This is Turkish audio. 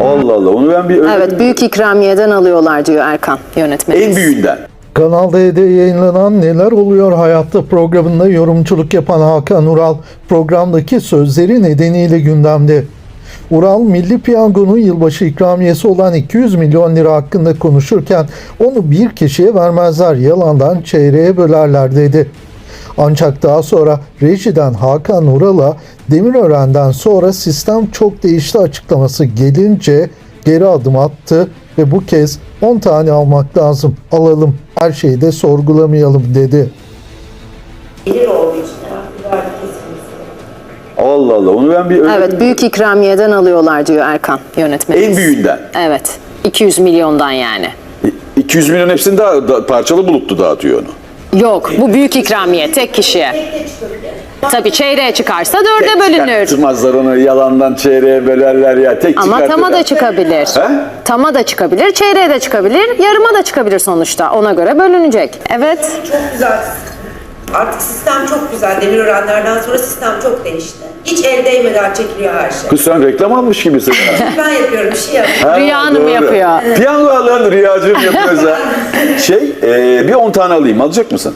Allah Allah onu ben bir Evet büyük ikramiyeden alıyorlar diyor Erkan yönetmenimiz. en büyüğünden. Kanal D'de yayınlanan Neler Oluyor Hayatta programında yorumculuk yapan Hakan Ural programdaki sözleri nedeniyle gündemde. Ural Milli Piyango'nun yılbaşı ikramiyesi olan 200 milyon lira hakkında konuşurken onu bir kişiye vermezler yalandan çeyreğe bölerler dedi. Ancak daha sonra rejiden Hakan Ural'a Demirören'den sonra sistem çok değişti açıklaması gelince geri adım attı ve bu kez 10 tane almak lazım alalım her şeyi de sorgulamayalım dedi. Gelir olduğu için. Allah Allah onu ben bir Evet büyük ikramiyeden alıyorlar diyor Erkan yönetmenimiz. en büyüğünden. Evet 200 milyondan yani. 200 milyon hepsini daha, da- parçalı bulutlu dağıtıyor onu. Yok bu büyük ikramiye tek kişiye. Tabii çeyreğe çıkarsa dörde bölünür. Çıkmazlar onu yalandan çeyreğe bölerler ya. Tek Ama çıkartırlar. tama da çıkabilir. He? Tama da çıkabilir, çeyreğe de çıkabilir, yarıma da çıkabilir sonuçta. Ona göre bölünecek. Evet. Çok güzel. Artık sistem çok güzel. Demirörenlerden sonra sistem çok değişti. Hiç el değmeden çekiliyor her şey. Kız sen reklam almış gibisin. ben yapıyorum bir şey yapıyorum. Ha, Rüya Hanım doğru. yapıyor. Piyango alan rüyacığım yapıyoruz ha. Şey e, bir 10 tane alayım alacak mısın?